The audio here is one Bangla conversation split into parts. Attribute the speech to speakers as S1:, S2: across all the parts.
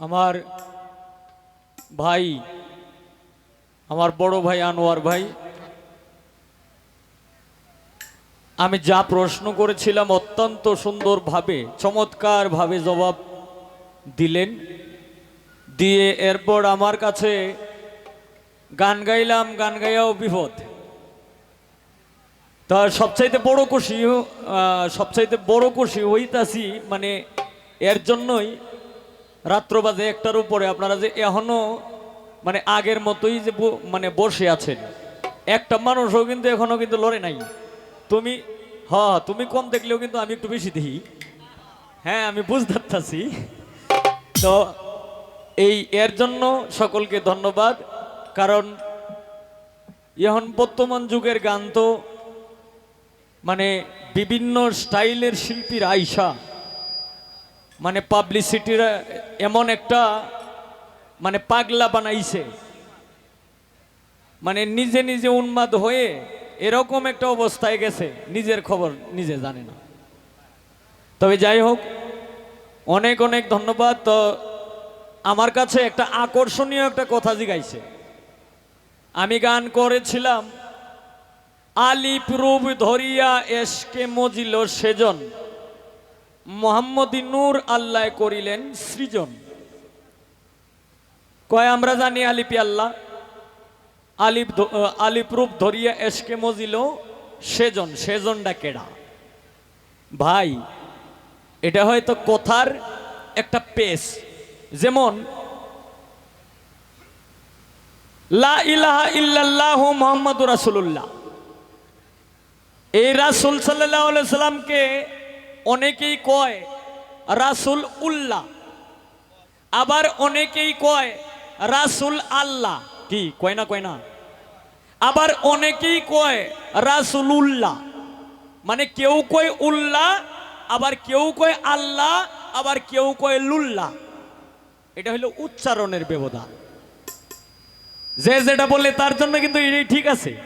S1: আমার ভাই, আমার বড় ভাই আনোয়ার ভাই, আমি যা প্রশ্ন করেছিলাম অত্যন্ত সুন্দরভাবে, চমৎকারভাবে জবাব দিলেন। দিয়ে এরপর আমার কাছে গান গাইলাম, গান গাইয়াও বিপদ। তা সবচাইতে বড় খুশি সবচাইতে বড় খুশি হইতাছি মানে এর জন্যই রাত্র বাজে একটার উপরে আপনারা যে এখনও মানে আগের মতোই যে মানে বসে আছেন, একটা মানুষও কিন্তু এখনও কিন্তু লড়ে নাই। তুমি হ তুমি কম দেখলেও কিন্তু আমি একটু বেশি দেখি। হ্যাঁ আমি বুঝতে তো এই, এর জন্য সকলকে ধন্যবাদ। কারণ এখন বর্তমান যুগের গান তো মানে বিভিন্ন স্টাইলের শিল্পীর আইসা মানে পাবলিসিটির এমন একটা মানে পাগলা বানাইছে। মানে নিজে নিজে উন্মাদ হয়ে এরকম একটা অবস্থায় গেছে, নিজের খবর নিজে জানে না। তবে যাই হোক, অনেক অনেক ধন্যবাদ। তো আমার কাছে একটা আকর্ষণীয় একটা কথা জিগাইছে। আমি গান করেছিলাম, আলিপ রূপ ধরিয়া এসকে মজিল সেজন। মোহাম্মদী নূর আল্লাহ করিলেন সৃজন। কয়, আমরা জানি আলিপি আল্লাহ। আলিপ আলিপ রূপ ধরিয়া এসকে মজিল, সেজন, সেজনটা কেডা? ভাই, এটা হয়তো কথার একটা পেস। যেমন, লা ইলাহা ইল্লাল্লাহু মুহাম্মাদুর রাসূলুল্লাহ। এই রাসূল আলাইহি সাল্লামকে অনেকেই কয়, রাসূল উল্লাহ। আবার অনেকেই কয়, রাসুল আল্লাহ। কি? কয় না কয় না? আবার অনেকেই কয়, রাসুল উল্লাহ। মানে কেউ কয় উল্লাহ, আবার কেউ কয় আল্লাহ, আবার কেউ কয় লুল্লাহ। এটা হলো উচ্চারণের ব্যবধান। যে যেটা বলে তার জন্য কিন্তু এটাই ঠিক আছে।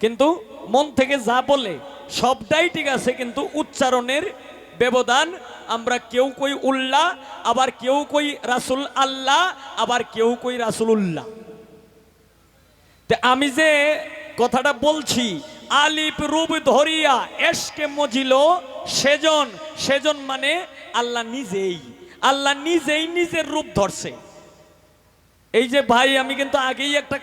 S1: কিন্তু মন থেকে যা বলে সবটাই ঠিক আছে, কিন্তু উচ্চারণের ব্যবধান, আমরা কেউ কই উল্লাহ আবার কেউ কই রাসুল আল্লাহ আবার কেউ কই রাসুল উল্লাহ আমি যে কথাটা বলছি আলিপ রূপ ধরিয়া এসকে মজিল সেজন সেজন মানে আল্লাহ নিজেই আল্লাহ নিজেই নিজের রূপ ধরছে। এই যে ভাই, আমি কিন্তু আগেই একটা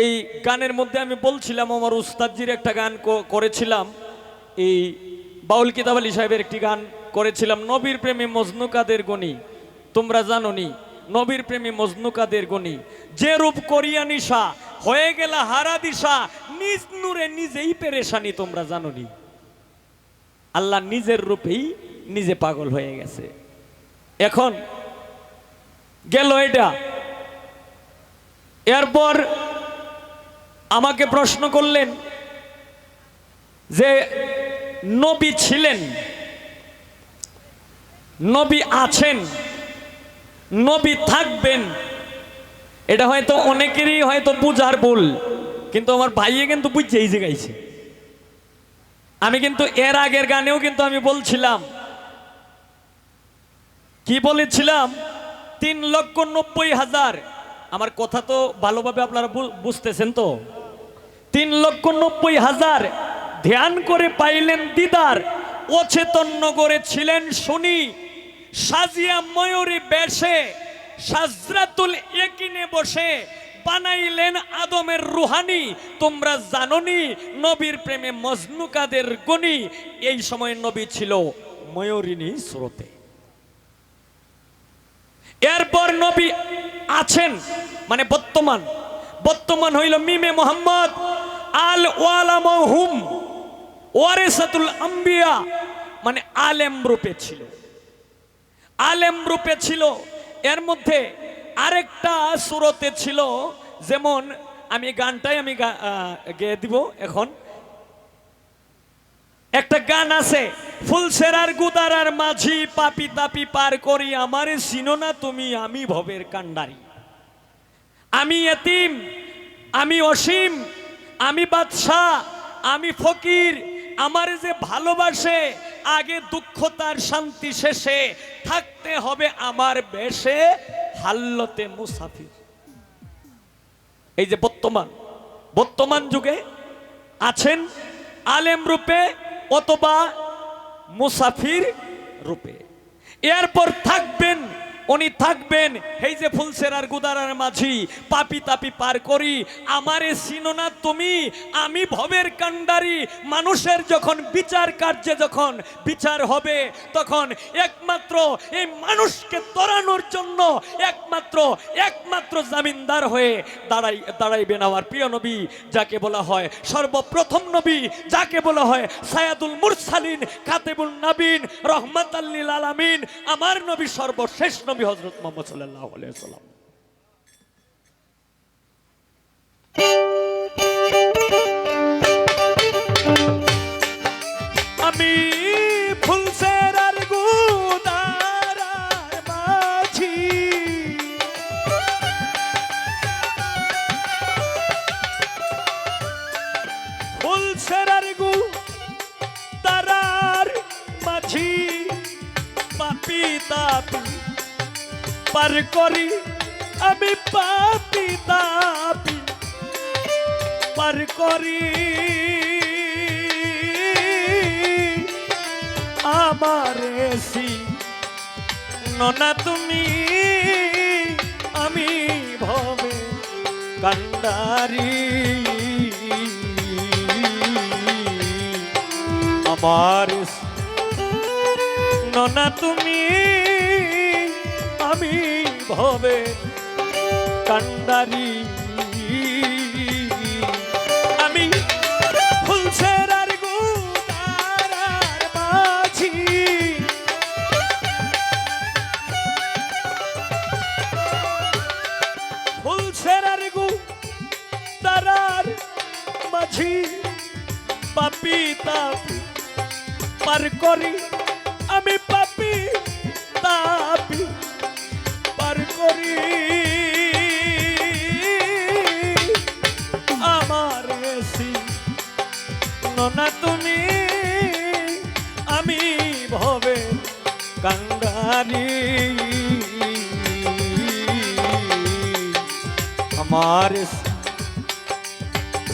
S1: এই গানের মধ্যে আমি বলছিলাম, আমার উস্তাদজির একটা গান করেছিলাম, এই বাউল কিতাব আলী সাহেবের একটি গান করেছিলাম, নবীর প্রেমী মজনু কাদের গণি তোমরা জানো নি নবীর প্রেমী মজনু কাদের গণি যে রূপ করিয়া নিশা, হয়ে গেলা হারা দিশা, নিজ নূরে নিজেই পেরেশানি তোমরা জানো নি আল্লাহ নিজের রূপেই নিজে পাগল হয়ে গেছে। এখন গেল এটা। এরপর আমাকে প্রশ্ন করলেন যে নবী ছিলেন, নবী আছেন, নবী থাকবেন। এটা হয়তো অনেকেরই হয়তো বুঝার ভুল, কিন্তু আমার ভাইয়ে কিন্তু বুঝছেই যে গাইছে। আমি কিন্তু এর আগের গানেও কিন্তু আমি বলছিলাম, কি বলেছিলাম? তিন লক্ষ নব্বই হাজার। আমার কথা তো ভালোভাবে আপনারা বুঝতেছেন তো? তিন লক্ষ নব্বই হাজার ধ্যান করে পাইলেন দিদার। অচেতন নগরে ছিলেন শুনি। সাজিয়া ময়ূরী বেশে, সাজরাতুল একিনে বসে। বানাইলেন আদমের রুহানি। তোমরা জাননি, নবীর প্রেমে মজনুকাদের গণি এই সময় নবী ছিল ময়ূরিনী স্রোতে। এরপর নবী আছেন মানে বর্তমান। বর্তমান হইল মিমে মোহাম্মদ আল ওয়ালাম ওয়ারেসাতুল আম্বিয়া মানে আলেম রূপে ছিল। আলেম রূপে ছিল, এর মধ্যে আরেকটা সুরতে ছিল, যেমন আমি গানটাই আমি গেয়ে দিব এখন। একটা গান আছে ফুলসেরার গুদারার মাঝি পাপি তাপি পার করি, আমারে চিনো না তুমি, আমি ভবের কান্ডারি আমি এতিম, আমি অসীম, আমি বাদশাহ, আমি ফকির আমার যে ভালোবাসে, আগে দুঃখ তার শান্তি শেষে। থাকতে হবে আমার বেশে হাল্লতে মুসাফির। এই যে বর্তমান বর্তমান যুগে আছেন আলেম রূপে অথবা মুসাফির রূপে। এরপর থাকবেন উনি থাকবেন, এই যে ফুলসেরার গুদারার মাঝি, পাপি তাপি পার করি, আমারে চিনো না তুমি, আমি ভবের কান্ডারি মানুষের যখন বিচার কার্যে যখন বিচার হবে, তখন একমাত্র এই মানুষকে তরানোর জন্য, একমাত্র একমাত্র জামিনদার হয়ে দাঁড়াই, দাঁড়াইবেন আমার প্রিয় নবী, যাকে বলা হয় সর্বপ্রথম নবী, যাকে বলা হয় সায়াদুল মুরসালিন কাতেবুল নাবিন রহমত আল্লিল আলামিন, আমার নবী সর্বশেষ নবী হজরত মোহাম্মদ সাল্লাহ সাল্লাম আমি কান্ডারি আমার ননা তুমি আমি ভবে কান্ডারি করি, আমি পাপি তাপি পার করি। আমার ননা তুমি, আমি ভবে কাঙ্গারি আমার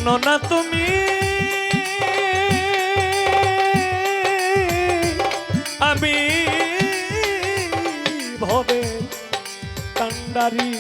S1: ননা তুমি আমি ভবে কান্ডারি।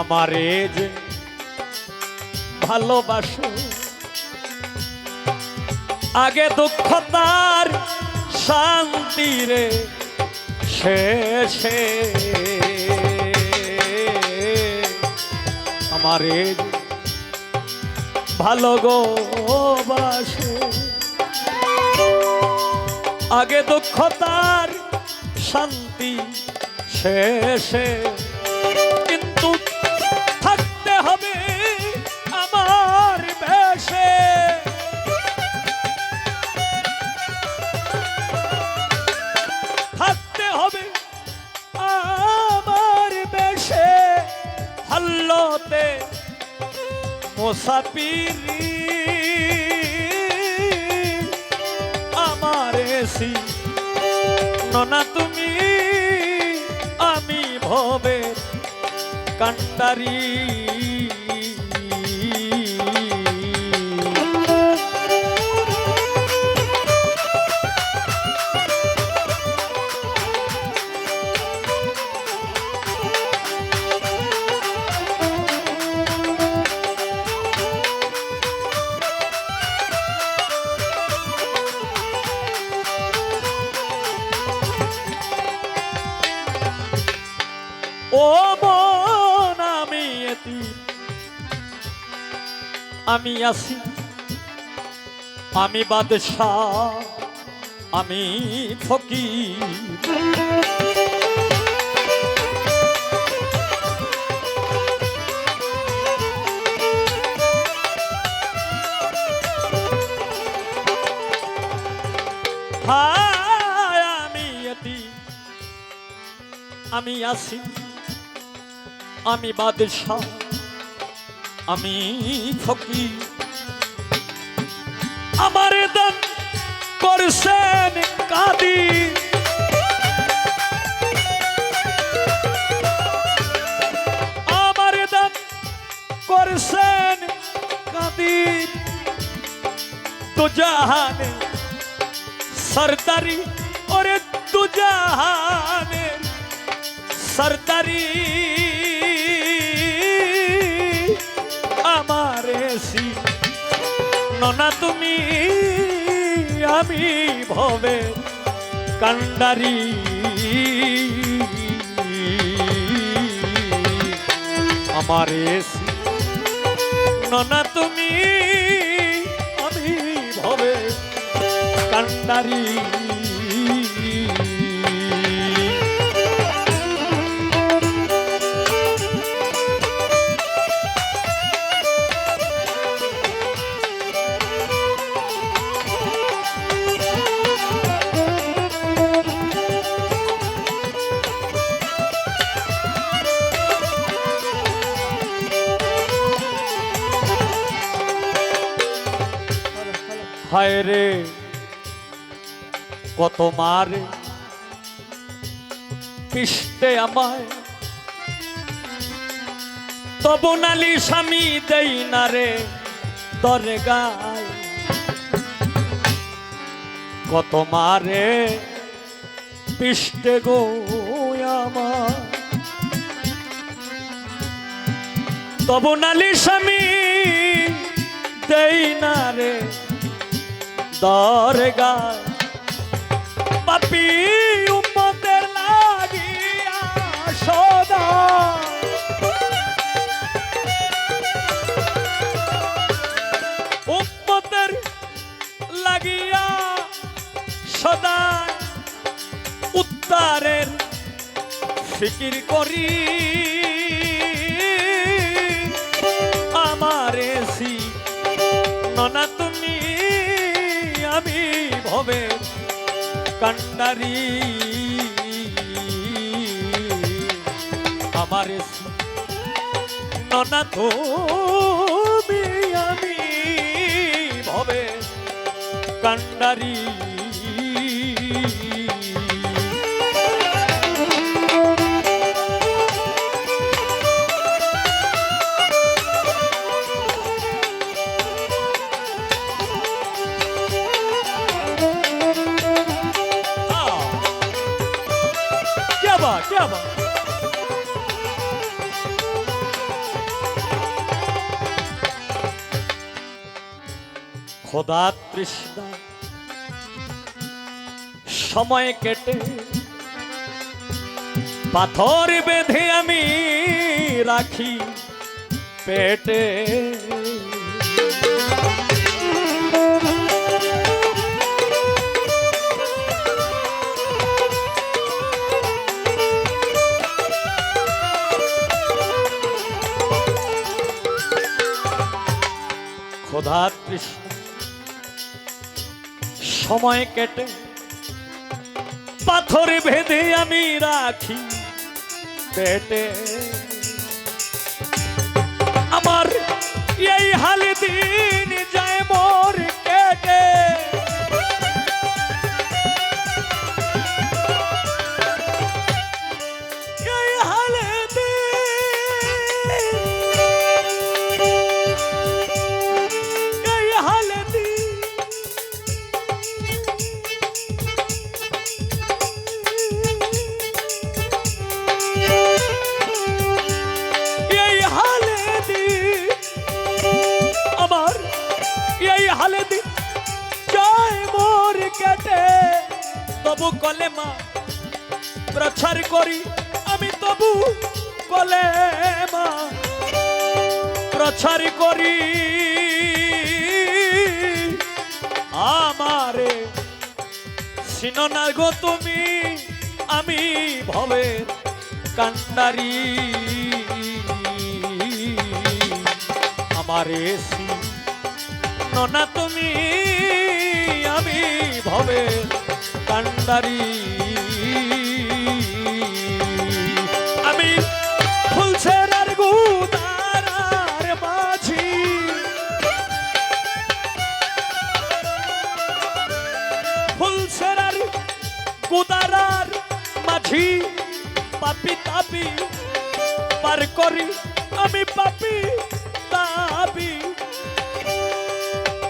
S1: আমারে যে ভালোবাসো। আগে দুঃখ তার শান্তি রে শেষে। আমারে ভালো গো বাসে। আগে দুঃখ তার শান্তি শেষে। মোসাপিরি আমার এসি। ননা তুমি আমি ভবে কান্ডারি। আমি আসি আমি বাদশাহ আমি ফকির। আমি এটি আমি আসি আমি বাদশাহ। আমি ফকির। আমার দান করছেন কাদি আমার দান করছেন কাদির। তো জাহানে সরদারি, ওরে তু সরদারি। ননা তুমি আমি ভবে কান্ডারি। আমার ননা তুমি আমি ভবে কান্ডারি। কত মারে পিষ্টে আমায়। তবু নালি স্বামী দেই না রে দরে গায় কত মারে পিষ্টে গো আমার তবু নালি স্বামী দেই না রে দরগায়। পাপি উম্মতের লাগিয়া সদা। উম্মতের লাগিয়া সদা উত্তারের ফিকির করি। কান্ডারি। আমার ননা আমি ভবে কান্ডারি। খোদা তৃষ্ণা। সময় কেটে পাথর বেঁধে আমি রাখি পেটে। ক্ষুধা তৃষ্ণ। সময় কেটে পাথর ভেদে আমি রাখি পেটে। আমার এই হালে দিন প্রচার করি। আমারে সিননা গো তুমি, আমি ভবের কান্ডারি। আমারে ননা তুমি, আমি ভবে কান্ডারি। পার করি, আমি পাপি দাবি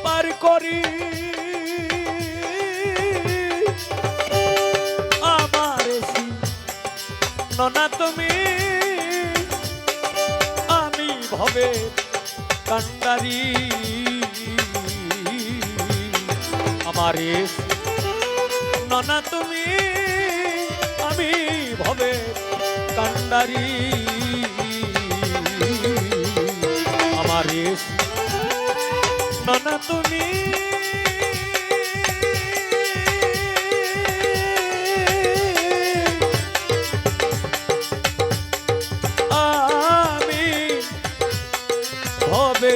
S1: পার করি। আমার ননা তুমি, আমি ভবে কান্ডারি। আমারে ননা তুমি, আমি ভবে কান্ডারি। আমারে ননা তুমি আমি হবে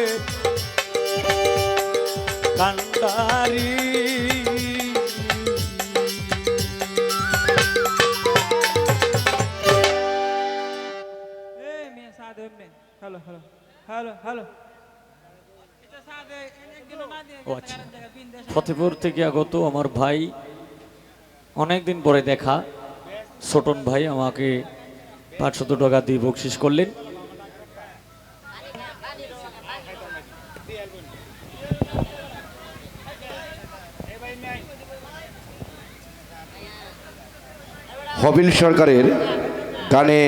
S2: হ্যালো হ্যালো। হ্যালো হ্যালো এটা সাদ একদিন মাঝে
S1: ও আচ্ছা। ফতেপুর থেকে আগত আমার ভাই, অনেকদিন পরে দেখা। ছোটন ভাই আমাকে পাঁচশত টাকা দিয়ে বকশিস করলেন।
S3: হবিল সরকারের গানে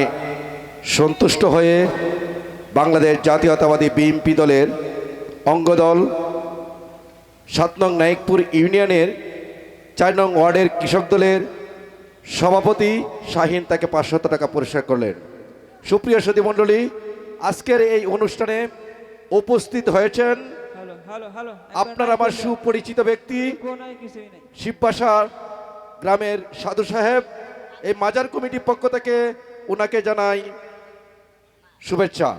S3: সন্তুষ্ট হয়ে বাংলাদেশ জাতীয়তাবাদী বিএনপি দলের অঙ্গদল সাত নং নায়কপুর ইউনিয়নের চার নং ওয়ার্ডের কৃষক দলের সভাপতি শাহিন তাকে পাঁচশত টাকা পুরস্কার করলেন। সুপ্রিয় সতী মণ্ডলী আজকের এই অনুষ্ঠানে উপস্থিত হয়েছেন আপনার আমার সুপরিচিত ব্যক্তি শিববাসা গ্রামের সাধু সাহেব। এই মাজার কমিটির পক্ষ থেকে ওনাকে জানাই শুভেচ্ছা।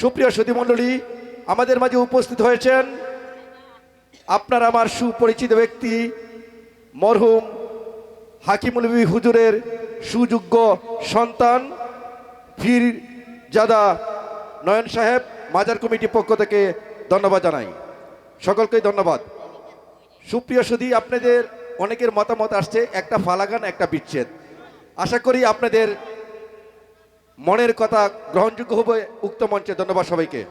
S3: সুপ্রিয় সতীমণ্ডলী আমাদের মাঝে উপস্থিত হয়েছেন আপনার আমার সুপরিচিত ব্যক্তি, মরহুম হাকিমুলবি হুজুরের সুযোগ্য সন্তান, ফির জাদা নয়ন সাহেব, মাজার কমিটির পক্ষ থেকে ধন্যবাদ জানাই। সকলকেই ধন্যবাদ। সুপ্রিয় সুধী, আপনাদের অনেকের মতামত আসছে, একটা ফালাগান, একটা বিচ্ছেদ। আশা করি আপনাদের মনের কথা গ্রহণযোগ্য হবে। উক্ত মঞ্চে ধন্যবাদ সবাইকে।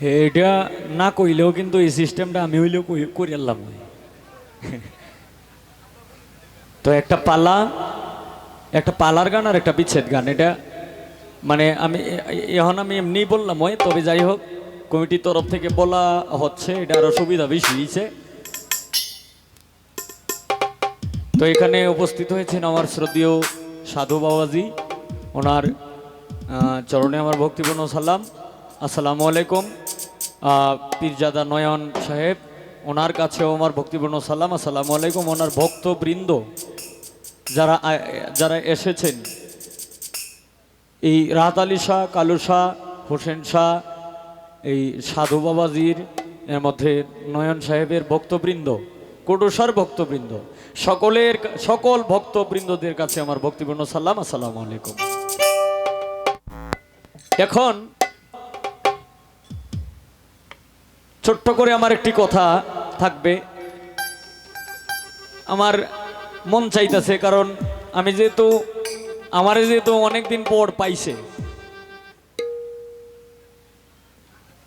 S1: এটা না কইলেও কিন্তু এই সিস্টেমটা আমি হইলেও কই- করে আনলাম তো একটা পালা, একটা পালার গান আর একটা বিচ্ছেদ গান। এটা মানে আমি এখন আমি এমনি বললাম ওই, তবে যাই হোক, কমিটির তরফ থেকে বলা হচ্ছে, এটা আরও সুবিধা বেশি হয়েছে তো এখানে উপস্থিত হয়েছেন আমার শ্রদ্ধেয় সাধু বাবাজি, ওনার চরণে আমার ভক্তিপূর্ণ সালাম। আসসালামু আলাইকুম। পীরজাদা নয়ন সাহেব, ওনার কাছেও আমার ভক্তিপূর্ণ সালাম। আসসালামু আলাইকুম, ওনার ভক্তবৃন্দ যারা যারা এসেছেন। এই রাত আলী শাহ, কালু শাহ, হোসেন শাহ, এই সাধু বাবাজির, এর মধ্যে নয়ন সাহেবের ভক্তবৃন্দ, কটুসার ভক্তবৃন্দ, সকলের, সকল ভক্তবৃন্দদের কাছে আমার ভক্তিপূর্ণ সালাম। আসসালামু আলাইকুম। এখন ছোট্ট করে আমার একটি কথা থাকবে। আমার মন চাইতেছে, কারণ আমি যেহেতু, আমারে যেহেতু অনেকদিন পর পাইছে।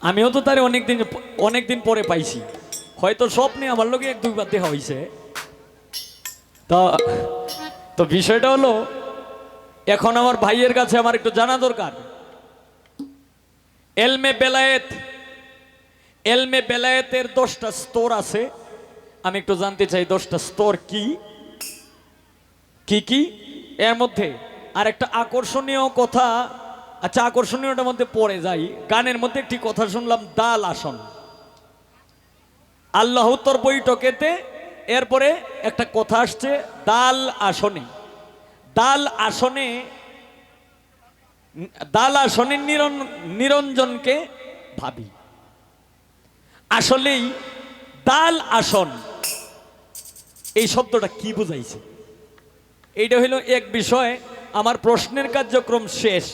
S1: আমিও তো তারে অনেকদিন অনেকদিন পরে পাইছি। হয়তো স্বপ্নে আমার লোকে এক দুইবার দেখা হয়েছে তো তো বিষয়টা হলো, এখন আমার ভাইয়ের কাছে আমার একটু জানা দরকার। এলমে বেলায়েত এলমে বেলায়েতের দশটা স্তর আছে। আমি একটু জানতে চাই, দশটা স্তর কি? কি কি? এর মধ্যে আর একটা আকর্ষণীয় কথা আচ্ছা আকর্ষণীয়টার মধ্যে পড়ে যাই। গানের মধ্যে একটি কথা শুনলাম, দাল আসন। আল্লাহতর বৈঠকেতে এরপরে একটা কথা আসছে, দাল আসনে। দাল আসনে দাল আসনে নিরঞ্জনকে ভাবি। আসলেই দাল আসন, এই শব্দটা কি বুঝাইছে? এইটা হইল এক বিষয়, আমার প্রশ্নের কার্যক্রম শেষ।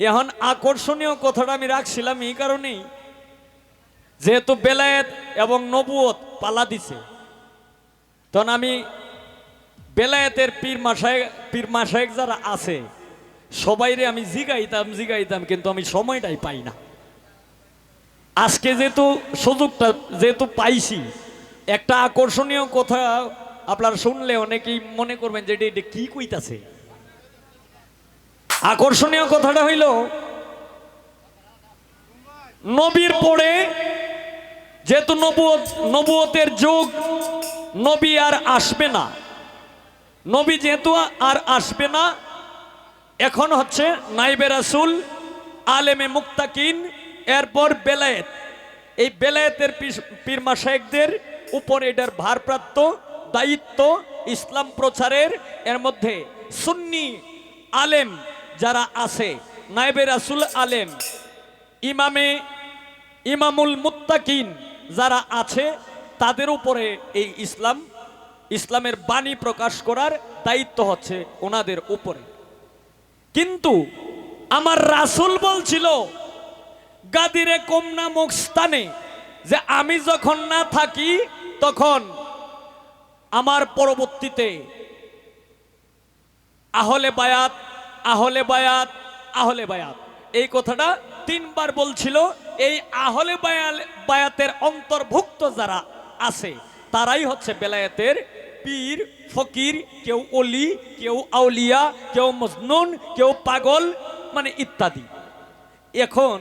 S1: এখন আকর্ষণীয় কথাটা আমি রাখছিলাম এই কারণেই, যেহেতু বেলায়েত এবং নবুয়ত পালা দিছে। তখন আমি বেলায়েতের পীর মাসায় পীর মাসায়েক যারা আছে, সবাইরে আমি জিগাইতাম জিগাইতাম, কিন্তু আমি সময়টাই পাই না। আজকে যেহেতু সুযোগটা যেহেতু পাইছি, একটা আকর্ষণীয় কথা আপনারা শুনলে অনেকেই মনে করবেন যে এটা কি কইতাছে? আকর্ষণীয় কথাটা হইল, নবীর পরে যেহেতু নবুয়ত, নবুয়তের যুগ, নবী আর আসবে না। নবী যেহেতু আর আসবে না, এখন হচ্ছে নাইবে রাসুল, আলেমে মুক্তাকিন এরপর বেলায়েত। এই বেলায়েতের পিস- পীর মাসায়েকদের উপর এটার ভারপ্রাপ্ত দায়িত্ব ইসলাম প্রচারের। এর মধ্যে সুন্নি আলেম যারা আছে নাইবে রাসুল আলেম, ইমামে, ইমামুল মুত্তাকিন যারা আছে, তাদের উপরে এই ইসলাম, ইসলামের বাণী প্রকাশ করার দায়িত্ব হচ্ছে ওনাদের উপরে। কিন্তু আমার রাসুল বলছিল গাদিরে কম নামক স্থানে যে আমি যখন না থাকি, তখন আমার পরবর্তীতে আহলে বায়াত আহলে বায়াত আহলে বায়াত। এই কথাটা তিনবার বলছিল, এই আহলে বায়াল- বায়াতের অন্তর্ভুক্ত যারা আছে, তারাই হচ্ছে বেলায়েতের পীর, ফকির, কেউ অলি, কেউ আউলিয়া, কেউ মজনুন, কেউ পাগল মানে ইত্যাদি। এখন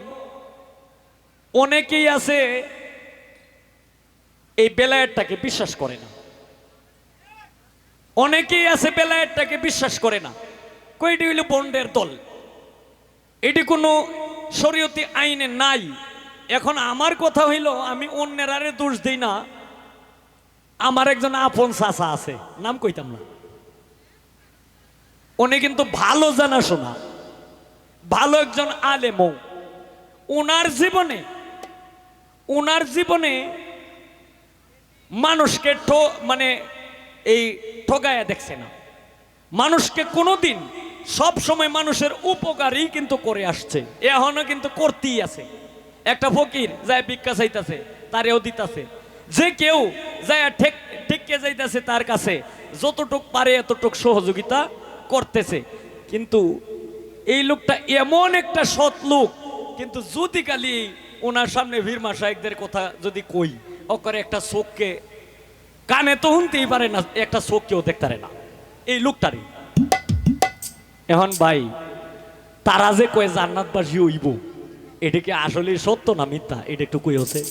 S1: অনেকেই আছে এই বেলায়েতটাকে বিশ্বাস করে না। অনেকেই আছে বেলায়েতটাকে বিশ্বাস করে না। কয়টি হইল বন্ডের দল। এটি কোনো শরীয়তি আইনে নাই। এখন আমার কথা হইল, আমি অন্যের আরে দোষ দিই না। আমার একজন আপন চাচা আছে, নাম কইতাম না। উনি কিন্তু ভালো জানা শোনা ভালো একজন আলেমও। ওনার জীবনে ওনার জীবনে মানুষকে ঠো মানে এই ঠগায়া দেখছে না। মানুষকে কোনোদিন, সব সময় মানুষের উপকারই কিন্তু করে আসছে। এখনও কিন্তু করতেই আছে। একটা ফকির যায় ভিক্ষা চাইতাছে, তারেও দিতাছে। যে কেউ যায় ঠেক ঠেককে যাইতাছে তার কাছে, যতটুক পারে এতটুক সহযোগিতা করতেছে। কিন্তু এই লোকটা এমন একটা সৎ লোক, কিন্তু যদি কালি ওনার সামনে ভীর মাসায়কদের কথা যদি কই, অকরে একটা শোককে কানে তো শুনতেই পারে না, একটা চোখ কেউ দেখতে না। এই লোকটারই। এখন ভাই, তারা যে কয়ে জান্নাতবাসী হইব, এটা কি আসলে সত্য না মিথ্যা? এটা একটু কই হচ্ছে?